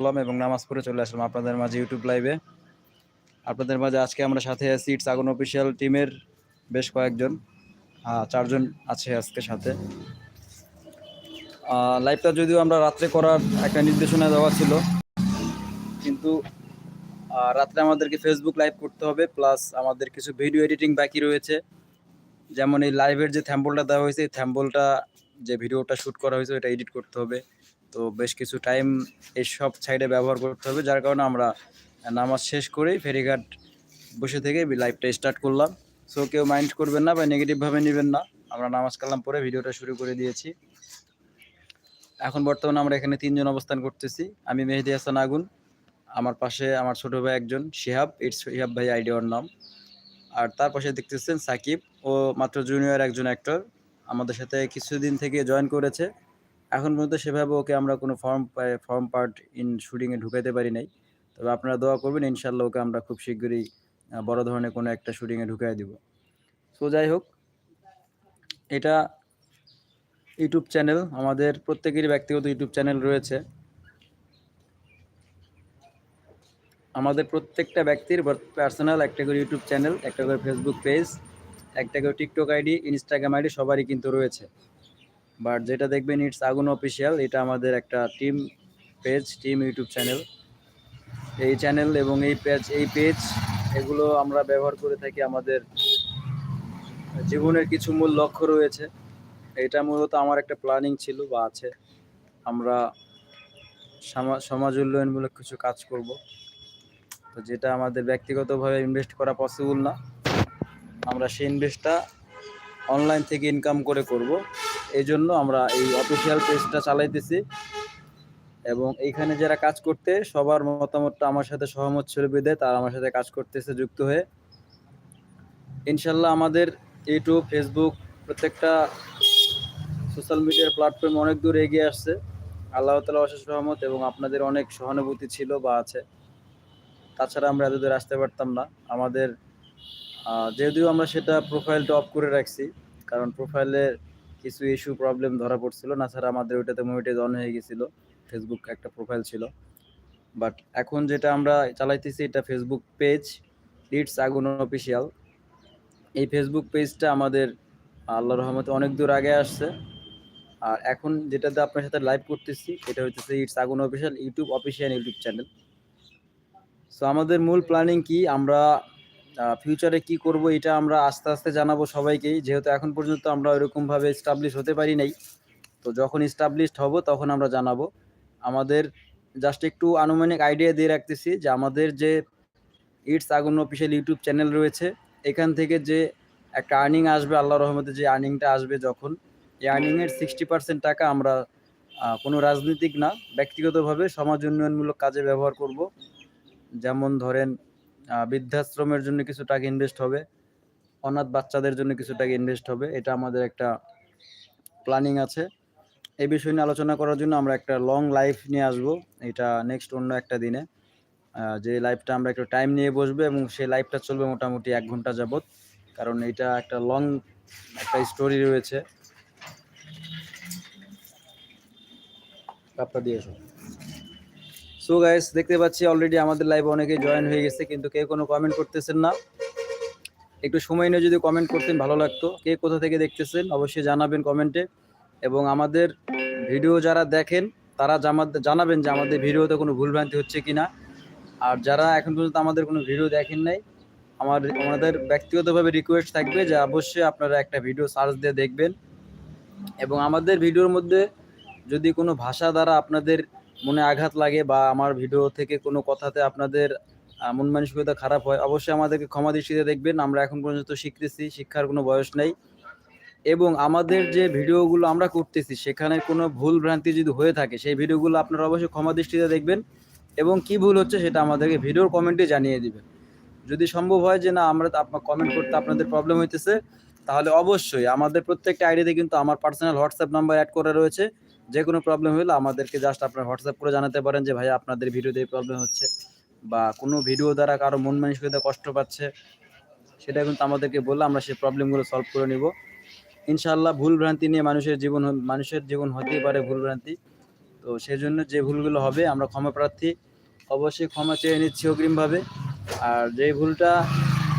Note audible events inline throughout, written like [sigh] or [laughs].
করলাম এবং নামাজ পড়ে চলে আসলাম আপনাদের মাঝে ইউটিউব লাইভে আপনাদের মাঝে আজকে আমরা সাথে আছি ইটস আগুন অফিসিয়াল টিমের বেশ কয়েকজন চারজন আছে আজকে সাথে। লাইভটা যদিও আমরা রাত্রে করার একটা নির্দেশনা দেওয়া ছিল, কিন্তু রাত্রে আমাদেরকে ফেসবুক লাইভ করতে হবে প্লাস আমাদের কিছু ভিডিও এডিটিং বাকি রয়েছে। যেমন এই লাইভের যে থ্যাম্বলটা দেওয়া হয়েছে, এই থ্যাম্বলটা যে ভিডিওটা শ্যুট করা হয়েছে এটা এডিট করতে হবে। তো বেশ কিছু টাইম এইসব সাইডে ব্যবহার করতে হবে, যার কারণে আমরা নামাজ শেষ করেই ফেরিঘাট বসে থেকে লাইভটা স্টার্ট করলাম। সো কেউ মাইন্ড করবেন না বা নেগেটিভভাবে নেবেন না। আমরা নামাজ কালাম পরে ভিডিওটা শুরু করে দিয়েছি। এখন বর্তমানে আমরা এখানে তিনজন অবস্থান করতেছি। আমি মেহেদি হাসান আগুন, আমার পাশে আমার ছোট ভাই একজন, শিহাব। ইটস শিহাব ভাই আইডিয়ার নাম। আর তার পাশে দেখতেছেন সাকিব। ও মাত্র জুনিয়র একজন অ্যাক্টর আমাদের সাথে কিছুদিন থেকে জয়েন করেছে। এখন পর্যন্ত সেভাবে ওকে আমরা কোনো ফর্ম ফর্ম পার্ট ইন শুটিংয়ে ঢুকাতে পারি নাই। তবে আপনারা দোয়া করবেন ইনশাল্লাহ ওকে আমরা খুব শীঘ্রই বড় ধরনের কোনো একটা শুটিংয়ে ঢুকাই দিব। সো যাই হোক, এটা ইউটিউব চ্যানেল, আমাদের প্রত্যেকেরই ব্যক্তিগত ইউটিউব চ্যানেল রয়েছে। আমাদের প্রত্যেকটা ব্যক্তির পার্সোনাল একটা করে ইউটিউব চ্যানেল, একটা করে ফেসবুক পেজ একটা করে টিকটক আইডি ইনস্টাগ্রাম আইডি সবারই কিন্তু রয়েছে। বাট যেটা দেখবেন ইটস আগুন অফিসিয়াল এটা আমাদের একটা team page team YouTube channel এই চ্যানেল এবং এই পেজ এই পেজ এগুলো আমরা ব্যবহার করে থাকি আমাদের জীবনের কিছু মূল লক্ষ্য রয়েছে। এটা মূলত আমার একটা প্ল্যানিং ছিল বা আছে। আমরা সমাজ উন্নয়নমূলক কিছু কাজ করব। তো যেটা আমাদের ব্যক্তিগতভাবে ইনভেস্ট করা পসিবল না। আমরা সেই ইনভেস্টটা অনলাইন থেকে ইনকাম করে করব। এই জন্য আমরা এই অফিসিয়াল পেজটা চালাইতেছি। এবং এইখানে যারা কাজ করতে, সবার মতামতটা আমার সাথে সহমত ছিল বিদে তারা আমার সাথে কাজ করতেছে যুক্ত হয়ে। ইনশাল্লাহ আমাদের ইউটিউব ফেসবুক প্রত্যেকটা সোশ্যাল মিডিয়ার প্ল্যাটফর্ম অনেক দূর এগিয়ে আসছে। আল্লাহ তালা অশেষ রহমত এবং আপনাদের অনেক সহানুভূতি ছিল বা আছে। তাছাড়া আমরা এত দূর আসতে পারতাম না। আমাদের যদিও আমরা সেটা প্রোফাইলটা অফ করে রাখছি, কারণ প্রোফাইলে কিছু ইস্যু প্রবলেম ধরা পড়ছিল। না ছাড়া আমাদের ওইটাতে মুভিটি অন হয়ে গেছিল। ফেসবুক একটা প্রোফাইল ছিল। বাট এখন যেটা আমরা চালাইতেছি, এটা Facebook page it's Agun official এই ফেসবুক পেজটা আমাদের আল্লাহ রহমতে অনেক দূর আগে আসছে। আর এখন যেটাতে আপনার সাথে লাইভ করতেছি, এটা হচ্ছে it's Agun official YouTube official YouTube channel so আমাদের মূল প্ল্যানিং কি? আমরা ফিউচারে কি করব এটা আমরা আস্তে আস্তে জানাব সবাইকেই। যেহেতু এখন পর্যন্ত আমরা ওইরকমভাবে এস্টাবলিশ হতে পারি নাই। তো যখন এস্টাবলিশড হব তখন আমরা জানাব। আমাদের জাস্ট একটু আনুমানিক আইডিয়া দিয়ে রাখতেছি যে আমাদের যে it's Agun official YouTube channel রয়েছে, এখান থেকে যে একটা আর্নিং আসবে, আল্লাহ রহমতে যে আর্নিংটা আসবে যখন, এই আর্নিংয়ের সিক্সটি পার্সেন্ট টাকা আমরা কোনো রাজনৈতিক না, ব্যক্তিগতভাবে সমাজ উন্নয়নমূলক কাজে ব্যবহার করব। যেমন ধরেন বৃদ্ধাশ্রমের জন্য কিছু টাকা ইনভেস্ট হবে, অনাথ বাচ্চাদের জন্য কিছু টাকা ইনভেস্ট হবে, এটা আমাদের একটা প্ল্যানিং আছে। এই বিষয় নিয়ে আলোচনা করার জন্য আমরা একটা লং লাইফ নিয়ে আসব, এটা নেক্সট অন্য একটা দিনে। যে লাইফটা আমরা একটু টাইম নিয়ে বসবো এবং সেই লাইফটা চলবে মোটামুটি এক ঘণ্টা যাবত কারণ এটা একটা লং একটা স্টোরি রয়েছে। কাপটা দিয়ে সো গাইস দেখতে পাচ্ছি অলরেডি আমাদের লাইভে অনেকেই জয়েন হয়ে গেছে, কিন্তু কেউ কোনো কমেন্ট করতেছেন না। একটু সময় নিয়ে যদি কমেন্ট করতেন, ভালো লাগতো। কে কোথা থেকে দেখতেছেন, অবশ্যই জানাবেন কমেন্টে এবং আমাদের ভিডিও যারা দেখেন, তারা জানাবেন যে আমাদের ভিডিওতে কোনো ভুলভ্রান্তি হচ্ছে কিনা। আর যারা এখন পর্যন্ত আমাদের কোনো ভিডিও দেখেন নাই, আমার, আমাদের ব্যক্তিগতভাবে রিকোয়েস্ট থাকবে যে অবশ্যই আপনারা একটা ভিডিও সার্চ দিয়ে দেখবেন। এবং আমাদের ভিডিওর মধ্যে যদি কোনো ভাষা দ্বারা আপনাদের মনে আঘাত লাগে বা আমার ভিডিও থেকে কোনো কথাতে আপনাদের মন মানসিকতা খারাপ হয়, অবশ্যই আমাদেরকে ক্ষমা দৃষ্টিতে দেখবেন। আমরা এখন পর্যন্ত শিখতেছি, শিক্ষার কোনো বয়স নেই। এবং আমাদের যে ভিডিওগুলো আমরা করতেছি, সেখানে কোনো ভুল ভ্রান্তি যদি হয়ে থাকে, সেই ভিডিওগুলো আপনারা অবশ্যই ক্ষমা দৃষ্টিতে দেখবেন। এবং কি ভুল হচ্ছে সেটা আমাদেরকে ভিডিওর কমেন্টে জানিয়ে দিবেন। যদি সম্ভব হয় যে না, আমরা আপনার কমেন্ট করতে আপনাদের প্রবলেম হইতেছে, তাহলে অবশ্যই আমাদের প্রত্যেকটা আইডিতে কিন্তু আমার পার্সোনাল হোয়াটসঅ্যাপ নাম্বার অ্যাড করা রয়েছে। যে কোনো প্রবলেম হলে আমাদেরকে জাস্ট আপনার হোয়াটসঅ্যাপ করে জানাতে পারেন যে, ভাই, আপনাদের ভিডিওতে প্রবলেম হচ্ছে। বা কোনো ভিডিও দ্বারা কারও মন মানসিকতা কষ্ট পাচ্ছে, সেটা কিন্তু আমাদেরকে বললে আমরা সেই প্রবলেমগুলো সলভ করে নিব। ইনশাআল্লাহ ভুলভ্রান্তি নিয়ে মানুষের জীবন মানুষের জীবন হতেই পারে ভুলভ্রান্তি তো সেই জন্য যে ভুলগুলো হবে, আমরা ক্ষমা প্রার্থী। অবশ্যই ক্ষমা চেয়ে নিচ্ছি অগ্রিমভাবে। আর যেই ভুলটা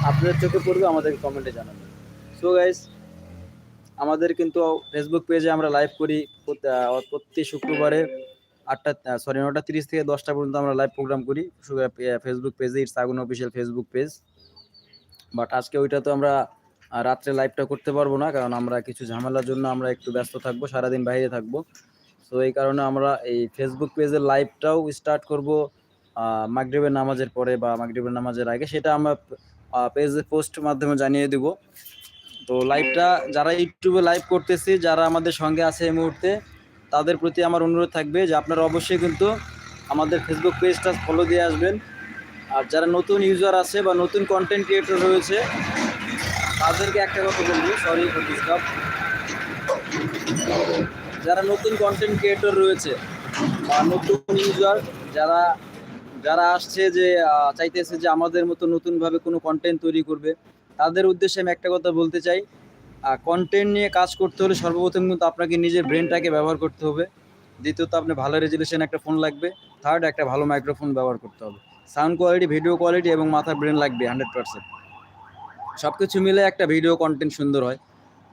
আপনার চোখে পড়বে, আমাদেরকে কমেন্টে জানাবেন। সো গাইস আমাদের কিন্তু ফেসবুক পেজে আমরা লাইভ করি। প্রত- শুক্রবারে আটটা সরি নটা তিরিশ থেকে দশটা পর্যন্ত আমরা লাইভ প্রোগ্রাম করি। ফেসবুক পেজে it's Agun official Facebook page but আজকে ওইটা তো আমরা রাত্রে লাইভটা করতে পারব না, কারণ আমরা কিছু ঝামেলার জন্য আমরা একটু ব্যস্ত থাকব, সারাদিন বাইরে থাকব। তো এই কারণে আমরা এই ফেসবুক পেজের লাইভটাও স্টার্ট করব মাগরিবের নামাজের পরে বা মাগরিবের নামাজের আগে। সেটা আমরা পেজে পোস্ট মাধ্যমে জানিয়ে দিব। তো লাইভটা যারা ইউটিউবে লাইভ করতেছি, যারা আমাদের সঙ্গে আছে এই মুহূর্তে, তাদের প্রতি আমার অনুরোধ থাকবে যে আপনারা অবশ্যই কিন্তু আমাদের ফেসবুক পেজটা ফলো দিয়ে আসবেন। আর যারা নতুন ইউজার আছে বা নতুন কন্টেন্ট ক্রিয়েটর রয়েছে, তাদেরকে একটা কথা বলব সরি ফর ডিস্টার্ব যারা নতুন কন্টেন্ট ক্রিয়েটর রয়েছে বা নতুন ইউজার যারা যারা আসছে যে চাইতেছে যে আমাদের মতো নতুনভাবে কোনো কন্টেন্ট তৈরি করবে তাদের উদ্দেশ্যে আমি একটা কথা বলতে চাই কন্টেন্ট নিয়ে কাজ করতে হলে সর্বপ্রথম কিন্তু আপনাকে নিজের ব্রেনটাকে ব্যবহার করতে হবে। দ্বিতীয়ত আপনি ভালো রেজুলেশন একটা ফোন লাগবে থার্ড একটা ভালো মাইক্রোফোন ব্যবহার করতে হবে। সাউন্ড কোয়ালিটি ভিডিও কোয়ালিটি এবং মাথার ব্রেন লাগবে হান্ড্রেড পার্সেন্ট সব কিছু মিলে একটা ভিডিও কন্টেন্ট সুন্দর হয়।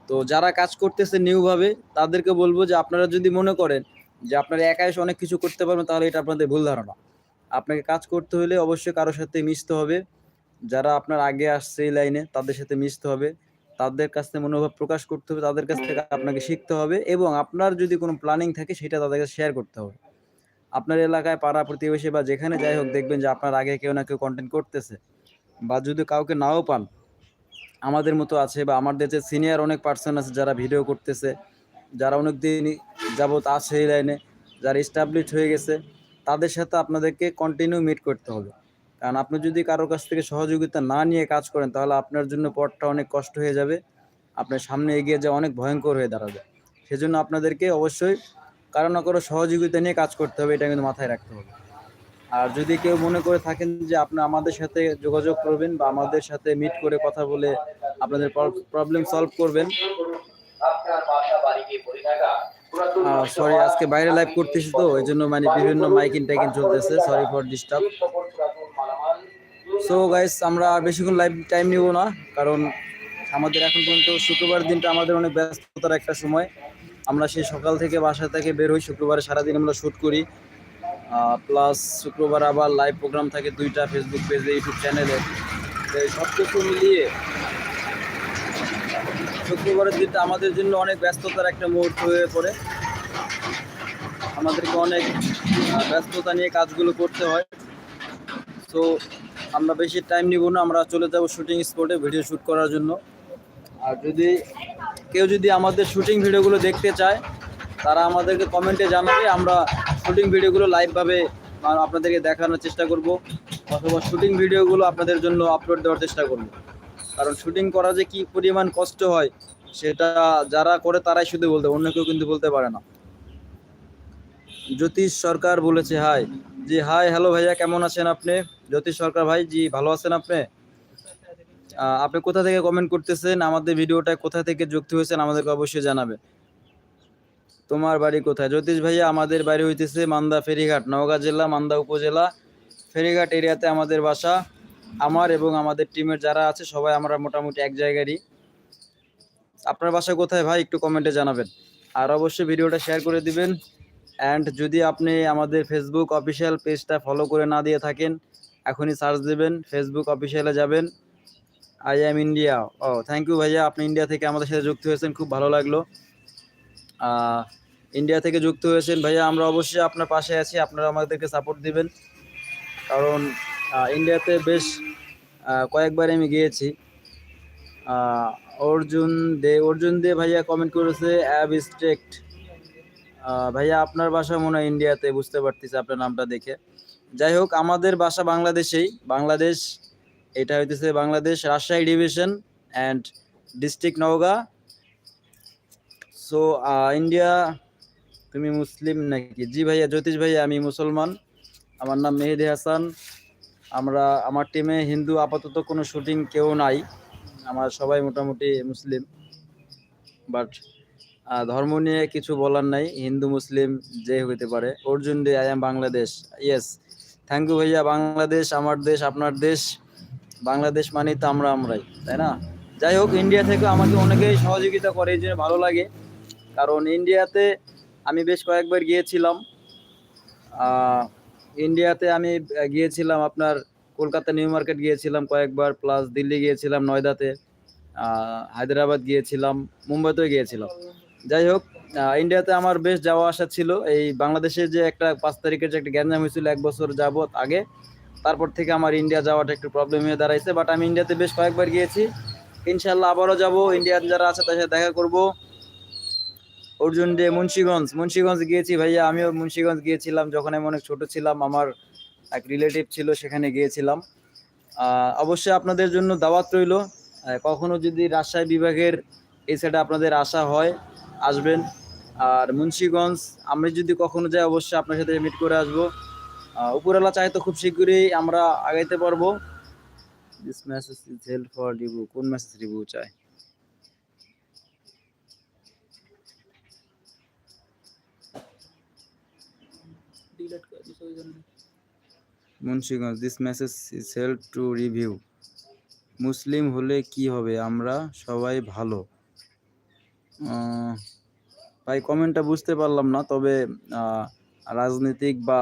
তো যারা কাজ করতেছে নিউভাবে তাদেরকে বলব যে আপনারা যদি মনে করেন যে আপনারা একা এসে অনেক কিছু করতে পারবেন, তাহলে এটা আপনাদের ভুল ধারণা। আপনাকে কাজ করতে হলে অবশ্যই কারোর সাথে মিশতে হবে। যারা আপনার আগে আসছে এই লাইনে, তাদের সাথে মিশতে হবে। তাদের কাছ থেকে মনোভাব প্রকাশ করতে হবে, তাদের কাছ থেকে আপনাকে শিখতে হবে এবং আপনার যদি কোনো প্ল্যানিং থাকে, সেটা তাদের কাছে শেয়ার করতে হবে। আপনার এলাকায়, পাড়া, প্রতিবেশী বা যেখানে যাই হোক, দেখবেন যে আপনার আগে কেউ না কেউ কন্টেন্ট করতেছে বা যদি কাউকে নাও পান, আমাদের মতো আছে বা আমার দেশের সিনিয়র অনেক পার্সন আছে যারা ভিডিও করতেছে, যারা অনেক দিন যাবত আছে এই লাইনে, যারা এস্টাবলিশ হয়ে গেছে, তাদের সাথে আপনাদেরকে কন্টিনিউ মিট করতে হবে। কারণ আপনি যদি কারোর কাছ থেকে সহযোগিতা না নিয়ে কাজ করেন, তাহলে আপনার জন্য পথটা অনেক কষ্ট হয়ে যাবে। আপনার সামনে এগিয়ে যাওয়া অনেক ভয়ঙ্কর হয়ে দাঁড়াবে। সেজন্য আপনাদেরকে অবশ্যই কারও না কারও সহযোগিতা নিয়ে কাজ করতে হবে, এটা কিন্তু মাথায় রাখতে হবে। আর যদি কেউ মনে করে থাকেন যে আপনি আমাদের সাথে যোগাযোগ করবেন বা আমাদের সাথে মিট করে কথা বলে আপনাদের প্রবলেম সলভ করবেন। সরি আজকে বাইরে লাইভ করতেছি তো এই জন্য মানে বিভিন্ন মাইকিং টাইকিং চলতেছে। Sorry for disturb so guys আমরা বেশিক্ষণ লাইভ টাইম নিব না, কারণ আমাদের এখন পর্যন্ত শুক্রবার দিনটা আমাদের অনেক ব্যস্ততার একটা সময়। আমরা সেই সকাল থেকে বাসা থেকে বের হই, শুক্রবারে সারাদিন আমরা শ্যুট করি। প্লাস শুক্রবার আবার লাইভ প্রোগ্রাম থাকে দুইটা ফেসবুক পেজে ইউটিউব চ্যানেলে সব কিছু মিলিয়ে শুক্রবারের দিনটা আমাদের জন্য অনেক ব্যস্ততার একটা মুহূর্ত হয়ে পড়ে। আমাদেরকে অনেক ব্যস্ততা নিয়ে কাজগুলো করতে হয়। তো আমরা বেশি টাইম নিব না, আমরা চলে যাব শুটিং স্পটে ভিডিও শ্যুট করার জন্য। আর যদি কেউ যদি আমাদের শুটিং ভিডিওগুলো দেখতে চায়, তারা আমাদেরকে কমেন্টে জানাবে, আমরা শুটিং ভিডিওগুলো লাইভভাবে আপনাদেরকে দেখানোর চেষ্টা করব, অথবা শুটিং ভিডিওগুলো আপনাদের জন্য আপলোড দেওয়ার চেষ্টা করব। কারণ শুটিং করা যে কি পরিমাণ কষ্ট হয়, সেটা যারা করে তারাই শুধু বলতে, অন্য কেউ কিন্তু বলতে পারে না। জ্যোতিষ সরকার বলেছে, হাই। জি, হাই, হ্যালো ভাইয়া, কেমন আছেন আপনি? জ্যোতিষ সরকার ভাই, জি, ভালো আছেন আপনি? আপনি কোথা থেকে কমেন্ট করতেছেন? আমাদের ভিডিওটা কোথা থেকে যুক্ত হয়েছেন আমাদেরকে অবশ্যই জানাবে তোমার বাড়ি কোথায়? জ্যোতিষ ভাইয়া, আমাদের বাড়ি হইতেছে মান্দা ফেরিঘাট, নওগাঁ জেলা, মান্দা উপজেলা। ফেরিঘাট এরিয়াতে আমাদের বাসা। আমার এবং আমাদের টিমের যারা আছে, সবাই আমরা মোটামুটি এক জায়গারই। আপনার বাসা কোথায় ভাই? একটু কমেন্টে জানাবেন। আর অবশ্যই ভিডিওটা শেয়ার করে দিবেন। অ্যান্ড যদি আপনি আমাদের ফেসবুক অফিসিয়াল পেজটা ফলো করে না দিয়ে থাকেন, এখনই সার্চ দেবেন ফেসবুক অফিসিয়ালে যাবেন। আই অ্যাম ইন্ডিয়া ও থ্যাংক ইউ ভাইয়া, আপনি ইন্ডিয়া থেকে আমাদের সাথে যুক্ত হয়েছেন, খুব ভালো লাগল। ইন্ডিয়া থেকে যুক্ত হয়েছেন ভাইয়া, আমরা অবশ্যই আপনার পাশে আছি, আপনারা আমাদেরকে সাপোর্ট দিবেন। কারণ ইন্ডিয়াতে বেশ কয়েকবার আমি গিয়েছি। অর্জুন দে অর্জুন দে ভাইয়া কমেন্ট করেছে অ্যাবস্ট্রেক্ট ভাইয়া, আপনার বাসা মনে হয় ইন্ডিয়াতে বুঝতে পারতেছি আপনার নামটা দেখে। যাই হোক, আমাদের বাসা বাংলাদেশেই। বাংলাদেশ, এটা হইতেছে Bangladesh Rajshahi division and district Naogaon. So India তুমি মুসলিম নাকি? জি ভাইয়া, জ্যোতিষ ভাইয়া, আমি মুসলমান। আমার নাম মেহেদি হাসান। আমরা, আমার টিমে হিন্দু আপাতত কোনো শুটিং কেউ নাই। আমার সবাই মোটামুটি মুসলিম। বাট ধর্ম নিয়ে কিছু বলার নাই। হিন্দু, মুসলিম, যে হইতে পারে। Arjun day I am Bangladesh yes thank you ভাইয়া। বাংলাদেশ আমার দেশ, আপনার দেশ। বাংলাদেশ মানেই তো আমরা আমরাই, তাই না? যাই হোক ইন্ডিয়া থেকে আমাকে অনেকেই সহযোগিতা করে, এই জন্য ভালো লাগে। কারণ ইন্ডিয়াতে আমি বেশ কয়েকবার গিয়েছিলাম। ইন্ডিয়াতে আমি গিয়েছিলাম আপনার কলকাতা নিউ মার্কেট গিয়েছিলাম কয়েকবার প্লাস দিল্লি গিয়েছিলাম নয়দাতে। হায়দ্রাবাদ গিয়েছিলাম, মুম্বাইতেও গিয়েছিলাম। যাই হোক ইন্ডিয়াতে আমার বেশ যাওয়া আসা ছিল। এই বাংলাদেশে যে একটা পাঁচ তারিখের যে একটা গ্যাঞ্জাম হয়েছিল, এক বছর যাবত আগে, তারপর থেকে আমার ইন্ডিয়া যাওয়াটা একটু প্রবলেম হয়ে দাঁড়াইছে। বাট আমি ইন্ডিয়াতে বেশ কয়েকবার গিয়েছি। ইনশাল্লাহ আবারও যাব। ইন্ডিয়াতে যারা আছে, তাদের সাথে দেখা করব। অর্জুন ডে মুন্সিগঞ্জ। মুন্সিগঞ্জ গিয়েছি ভাইয়া, আমিও মুন্সিগঞ্জ গিয়েছিলাম। যখন আমি অনেক ছোট ছিলাম, আমার এক রিলেটিভ ছিল, সেখানে গিয়েছিলাম। অবশ্যই আপনাদের জন্য দাওয়াত রইল। কখনো যদি রাজশাহী বিভাগের এই সাইডে আপনাদের আসা হয় আসবেন। আর মুন্সিগঞ্জ আমি যদি কখনো যাই অবশ্যই আপনার সাথে মিট করে আসব। উপরওয়ালা চাই তো খুব শীঘ্রই আমরা আগাইতে পারব। This message is help for review কোন মেসেজ রিভিউ চাই Munshiganj this message is help to review মুসলিম হলে কি হবে? আমরা সবাই ভালো। ভাই কমেন্টটা বুঝতে পারলাম না, তবে রাজনৈতিক বা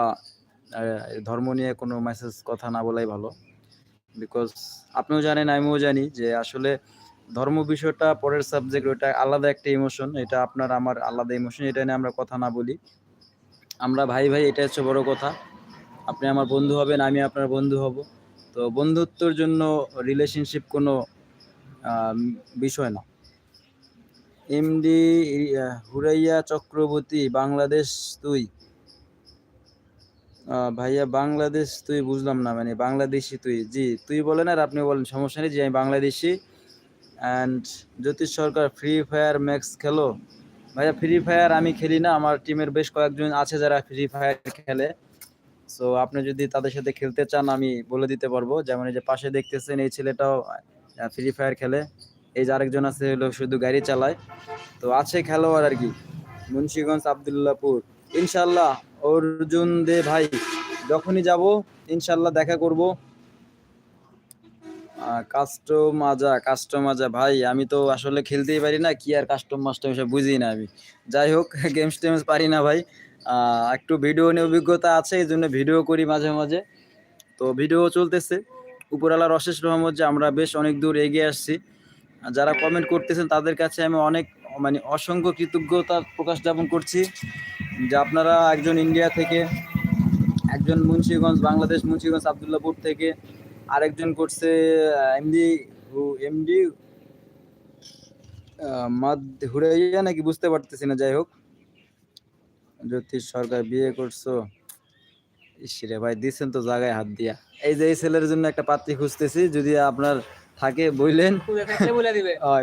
ধর্ম নিয়ে কোনো মেসেজ কথা না বলাই ভালো। বিকজ আপনিও জানেন, আমিও জানি যে আসলে ধর্ম বিষয়টা, পরের সাবজেক্ট ওটা আলাদা একটা ইমোশন এটা আপনার আমার আলাদা ইমোশন এটা নিয়ে আমরা কথা না বলি। আমরা ভাই ভাই এটা হচ্ছে বড় কথা। আপনি আমার বন্ধু হবেন, আমি আপনার বন্ধু হব। তো বন্ধুত্বর জন্য রিলেশনশিপ কোনো বিষয় না। এমডি হুরাইয়া চক্রবর্তী, বাংলাদেশ তুই। ভাইয়া, বাংলাদেশ তুই বুঝলাম না মানে বাংলাদেশি তুই। জি, তুই বলেন আর আপনি বলেন, সমস্যা নেই, জি, আমি Bangladeshi. And Jyotish Sarkar free fire max খেলো। ভাইয়া ফ্রি ফায়ার আমি খেলি না, আমার টিমের বেশ কয়েকজন আছে যারা ফ্রি ফায়ার খেলে। সো আপনি যদি তাদের সাথে খেলতে চান, আমি বলে দিতে পারব। যেমন এই যে পাশে দেখতেছেন, এই ছেলেটাও ফ্রি ফায়ার খেলে। এই যে আরেকজন আছে, হলো শুধু গাড়ি চালায়। তো আছে খেলোয়াড় আর কি, মুন্সিগঞ্জ আবদুল্লাপুর। ইনশাল্লাহ অর্জুন দে ভাই, যখনই যাব ইনশাল্লাহ দেখা করব। কাস্টম মাজা কাস্টম মাজা ভাই, আমি তো আসলে খেলতেই পারি না, কি আর কাস্টম মাস্টম এসব বুঝি না আমি। যাই হোক [laughs] গেমস টেমস পারি না ভাই। একটু ভিডিও নিয়ে অভিজ্ঞতা আছে, এই জন্য ভিডিও করি মাঝে মাঝে। তো ভিডিও চলতেছে। উপরওয়ালার অশেষ রহমত যে আমরা বেশ অনেক দূর এগিয়ে আসছি। যারা কমেন্ট করতেছেন, তাদের কাছে আমি অনেক মানে অসংখ্য কৃতজ্ঞতা প্রকাশ যাপন করছি যে আপনারা একজন ইন্ডিয়া থেকে, একজন মুন্সিগঞ্জ, বাংলাদেশ মুন্সিগঞ্জ, আবদুল্লাপুর থেকে আরেকজন করছে এমডি এমডি মাদ নাকি বুঝতে পারতেছি না, যাই হোক। জ্যোতিষ সরকার বিয়ে করছ। ইসরে ভাই, দিছেন তো জায়গায় হাত দিয়া। এই যে এই ছেলের জন্য একটা পাত্রী খুঁজতেছি, যদি আপনার থাকে বললেন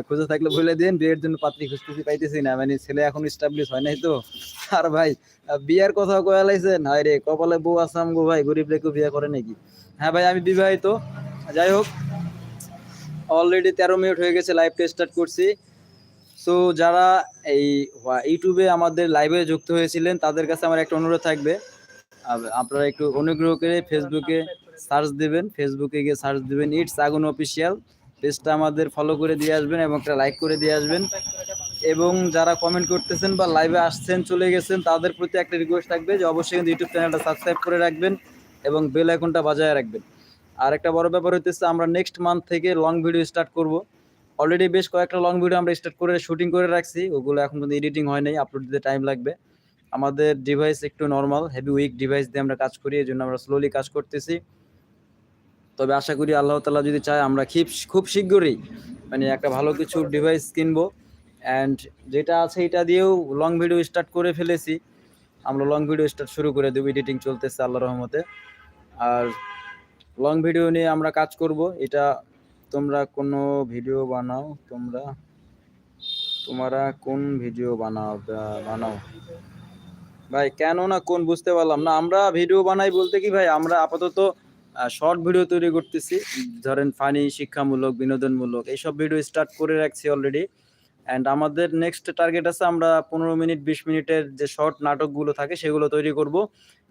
খুঁজে থাকলে বলে [laughs] দিন বিয়ের জন্য পাত্রী খুঁজতেছি পাইতেছি না। মানে ছেলে এখন স্টাবলিশ হয় নাই তো। আর ভাই বিয়ার কথা কয়া লাইছেন? হায় রে কপালে বউ আসাম গো ভাই গরিব রেখে বিয়ে করে নাকি? হ্যাঁ ভাই আমি বিবাহিত। যাই হোক অলরেডি তেরো মিনিট হয়ে গেছে লাইভটা স্টার্ট করছি। সো যারা এই ইউটিউবে আমাদের লাইভে যুক্ত হয়েছিলেন তাদের কাছে আমার একটা অনুরোধ থাকবে। আপনারা একটু অনুগ্রহ করে ফেসবুকে সার্চ দিবেন ফেসবুকে গিয়ে সার্চ দিবেন ইটস আগুন অফিসিয়াল পেজটা আমাদের ফলো করে দিয়ে আসবেন এবং একটা লাইক করে দিয়ে আসবেন। এবং যারা কমেন্ট করতেছেন বা লাইভে আসছেন, চলে গেছেন, তাদের প্রতি একটা রিকোয়েস্ট থাকবে যে অবশ্যই কিন্তু ইউটিউব চ্যানেলটা সাবস্ক্রাইব করে রাখবেন এবং বেল আইকনটা বাজায় রাখবেন। আর একটা বড় ব্যাপার হইতেছে, আমরা নেক্সট মান্থ থেকে লং ভিডিও স্টার্ট করব। অলরেডি বেশ কয়েকটা লং ভিডিও আমরা স্টার্ট করে শুটিং করে রাখছি, ওগুলো এখন কিন্তু এডিটিং হয় নাই আপলোড দিতে টাইম লাগবে। আমাদের ডিভাইস একটু নর্মাল হেভি উইক ডিভাইস দিয়ে আমরা কাজ করি এই জন্য আমরা স্লোলি কাজ করতেছি। তবে আশা করি আল্লাহ তালা যদি চায়, আমরা খুব খুব শীঘ্রই মানে একটা ভালো কিছু ডিভাইস কিনবো। অ্যান্ড যেটা আছে এটা দিয়েও লং ভিডিও স্টার্ট করে ফেলেছি। আমরা লং ভিডিও স্টার্ট শুরু করে দেবো। এডিটিং চলতেছে আল্লাহ রহমতে। আর লং ভিডিও নিয়ে আমরা কাজ করব। এটা তোমরা কোনো ভিডিও বানাও, তোমরা তোমরা কোন ভিডিও বানাও বানাও? ভাই, কেন না কোন বুঝতে পারলাম না। আমরা ভিডিও বানাই বলতে কি ভাই? আমরা আপাতত শর্ট ভিডিও তৈরি করতেছি। ধরেন ফানি শিক্ষামূলক, বিনোদনমূলক, এইসব ভিডিও স্টার্ট করে রাখছি অলরেডি অ্যান্ড আমাদের নেক্সট টার্গেট আছে আমরা পনেরো মিনিট, বিশ মিনিটের যে শর্ট নাটকগুলো থাকে সেগুলো তৈরি করব।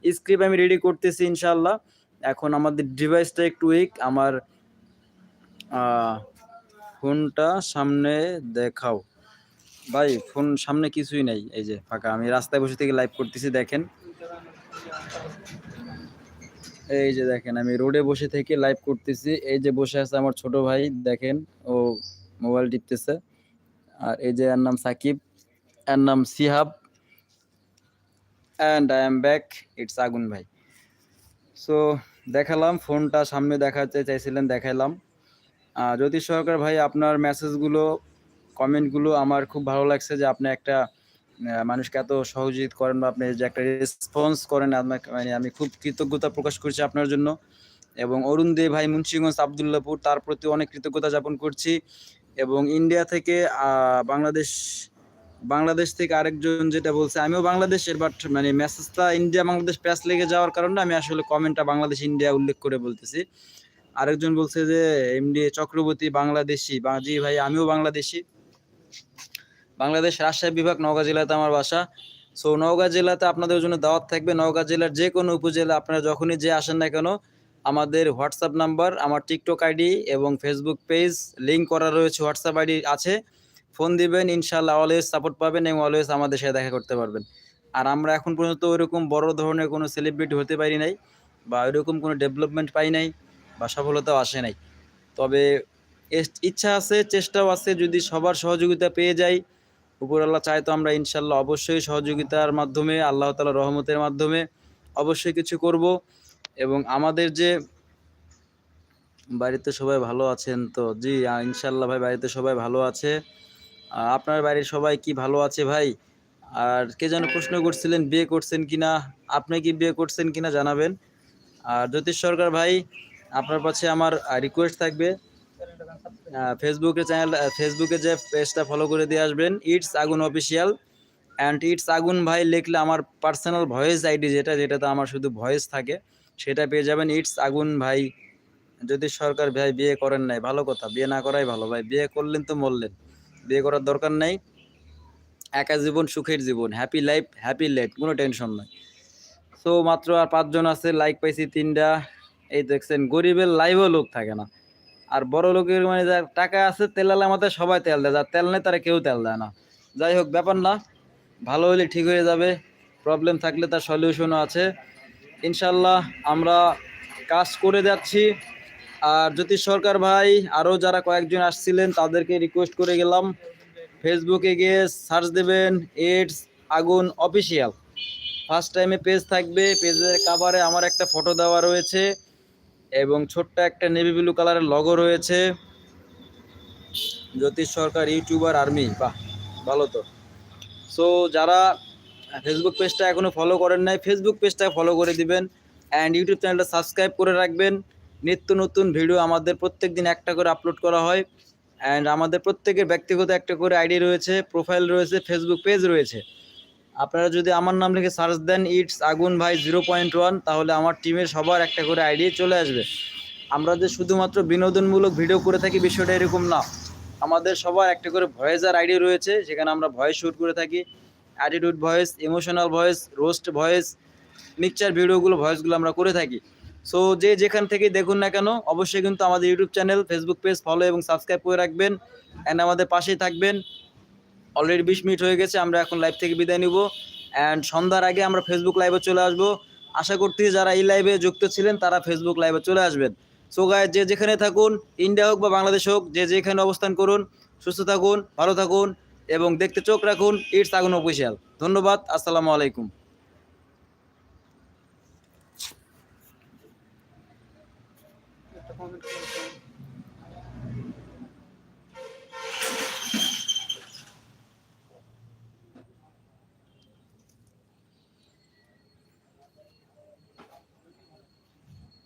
স্ক্রিপ্ট আমি রেডি করতেছি ইনশাল্লাহ এখন আমাদের ডিভাইসটা একটু উইক আমার ফোনটা সামনে দেখাও। ভাই, ফোন সামনে কিছুই নাই, এই যে ফাঁকা। আমি রাস্তায় বসে থেকে লাইভ করতেছি, দেখেন। এই যে দেখেন, আমি রোডে বসে থেকে লাইভ করতেছি। এই যে বসে আছে আমার ছোট ভাই, দেখেন, ও মোবাইল টিপতেছে। আর এই যে এর নাম সাকিব, এর নাম Sihab and I am back it's Agun ভাই। সো দেখালাম, ফোনটা সামনে দেখাতে চাইছিলেন, দেখাইলাম। জ্যোতিষ সরকার ভাই, আপনার মেসেজগুলো কমেন্টগুলো আমার খুব ভালো লাগছে যে আপনি একটা মানুষকে এত সহযোগিত করেন বা আপনি যে একটা রেসপন্স করেন আপনাকে মানে আমি খুব কৃতজ্ঞতা প্রকাশ করছি আপনার জন্য। এবং অরুণ দে ভাই মুন্সিগঞ্জ, আবদুল্লাপুর, তার প্রতি অনেক কৃতজ্ঞতা যাপন করছি। এবং ইন্ডিয়া থেকে বাংলাদেশ বাংলাদেশ থেকে আরেকজন যেটা বলছে, আমিও বাংলাদেশের বাট মানে মেসেজটা ইন্ডিয়া বাংলাদেশ প্যাচ লেগে যাওয়ার কারণে আমি আসলে কমেন্টটা বাংলাদেশ ইন্ডিয়া উল্লেখ করে বলতেছি। আরেকজন বলছে যে এমডি চক্রবর্তী বাংলাদেশি, বা জি ভাই, আমিও বাংলাদেশি। বাংলাদেশ রাজশাহী বিভাগ, নওগাঁ জেলাতে আমার বাসা। সো নওগাঁ জেলাতে আপনাদের জন্য দাওয়াত থাকবে। নওগাঁ জেলার যে কোনো উপজেলা আপনারা যখনই যে আসেন না কেন, আমাদের হোয়াটসঅ্যাপ নাম্বার আমার টিকটক আইডি এবং ফেসবুক পেজ লিঙ্ক করা রয়েছে হোয়াটসঅ্যাপ আইডি আছে। ফোন দিবেন ইনশাল্লাহ অলওয়েজ সাপোর্ট পাবেন এবং অলওয়েজ আমাদের সাথে দেখা করতে পারবেন। আর আমরা এখন পর্যন্ত ওইরকম বড় ধরনের কোনো সেলিব্রিটি হতে পারি নাই বা ওইরকম কোনো ডেভেলপমেন্ট পাই নাই বা সফলতাও আসে নাই। তবে ইচ্ছা আছে, চেষ্টাও আছে, যদি সবার সহযোগিতা পেয়ে যাই উপরআল্লাহ চায় তো আমরা ইনশাল্লাহ অবশ্যই সহযোগিতার মাধ্যমে, আল্লাহ তালা রহমতের মাধ্যমে অবশ্যই কিছু করব। এবং আমাদের যে বাড়িতে সবাই ভালো আছেন তো, জি ইনশাল্লাহ ভাই, বাড়িতে সবাই ভালো আছে। আপনার বাড়ির সবাই কি ভালো আছে ভাই? আর কে যেন প্রশ্ন করছিলেন, বিয়ে করছেন কিনা? আপনি কি বিয়ে করছেন কিনা জানাবেন। আর জ্যোতিষ সরকার ভাই, আপনার কাছে আমার রিকোয়েস্ট থাকবে। ফেসবুকে চ্যানেল ফেসবুকে যে পেজটা ফলো করে দিয়ে আসবেন it's Agun official and it's Agun ভাই লিখলে আমার পার্সোনাল ভয়েস আইডি যেটা, যেটাতে আমার শুধু ভয়েস থাকে, সেটা পেয়ে যাবেন ইটস আগুন ভাই। যদি সরকার ভাই বিয়ে করেন নাই, ভালো কথা, বিয়ে না করাই ভালো ভাই, বিয়ে করলেন তো মরলেন, বিয়ে করার দরকার নাই। একা জীবন, সুখের জীবন হ্যাপি লাইফ হ্যাপি লেট কোনো টেনশন নাই। সো মাত্র আর পাঁচজন আছে লাইক পাইছি তিনটা, এই দেখছেন, গরিবের লাইভও লোক থাকে না। আর বড় লোকের মানে যার টাকা আছে, তেল আমাদের সবাই তেল দেয়। যার তেল নেই, তারা কেউ তেল দেয় না। যাই হোক, ব্যাপার না। ভালো হলে ঠিক হয়ে যাবে। প্রবলেম থাকলে তার সলিউশনও আছে। ইনশাল্লাহ আমরা কাজ করে যাচ্ছি। আর জ্যোতিষ সরকার ভাই আরও যারা কয়েকজন আসছিলেন, তাদেরকে রিকোয়েস্ট করে গেলাম। ফেসবুকে গিয়ে সার্চ দেবেন ইটস আগুন অফিসিয়াল ফার্স্ট টাইমে পেজ থাকবে। পেজের কাভারে আমার একটা ফটো দেওয়া রয়েছে। এবং ছোট্ট একটা নেভি ব্লু কালারের লগো রয়েছে। জ্যোতিষ সরকার ইউটিউবার আর্মি বাহ, ভালো তো। সো যারা ফেসবুক পেজটা এখনও ফলো করেন নাই ফেসবুক পেজটা ফলো করে দিবেন অ্যান্ড ইউটিউব চ্যানেলটা সাবস্ক্রাইব করে রাখবেন। নিত্য নতুন ভিডিও আমাদের প্রত্যেক দিন একটা করে আপলোড করা হয় অ্যান্ড আমাদের প্রত্যেকের ব্যক্তিগত একটা করে আইডি রয়েছে প্রোফাইল রয়েছে ফেসবুক পেজ রয়েছে। আপনারা যদি আমার নাম লিখে সার্চ দেন ইটস আগুন ভাই জিরো পয়েন্ট ওয়ান তাহলে আমার টিমের সবার একটা করে আইডি চলে আসবে। আমরা যে শুধুমাত্র বিনোদনমূলক ভিডিও করে থাকি, বিষয়টা এরকম না। আমাদের সবার একটা করে ভয়েসের আইডি রয়েছে, সেখানে আমরা ভয়েস শ্যুট করে থাকি। Attitude voice emotional voice roast voice mixture ভিডিওগুলো ভয়েসগুলো আমরা করে থাকি। সো যে যেখান থেকে দেখুন না কেন, অবশ্যই কিন্তু আমাদের YouTube channel Facebook page follow এবং সাবস্ক্রাইব করে রাখবেন। অ্যান্ড আমাদের পাশেই থাকবেন। অলরেডি বিশ মিনিট হয়ে গেছে, আমরা এখন লাইভ থেকে বিদায় নিব। অ্যান্ড সন্ধ্যার আগে আমরা ফেসবুক লাইভে চলে আসব। আশা করছি যারা এই লাইভে যুক্ত ছিলেন, তারা ফেসবুক লাইভে চলে আসবেন। সো গায়ে যে যেখানে থাকুন ইন্ডিয়া হোক বা বাংলাদেশ হোক, যে যেখানে অবস্থান করুন, সুস্থ থাকুন, ভালো থাকুন, এবং দেখতে চোখ রাখুন ইটস আগুন অফিসিয়াল ধন্যবাদ, আসসালামু আলাইকুম।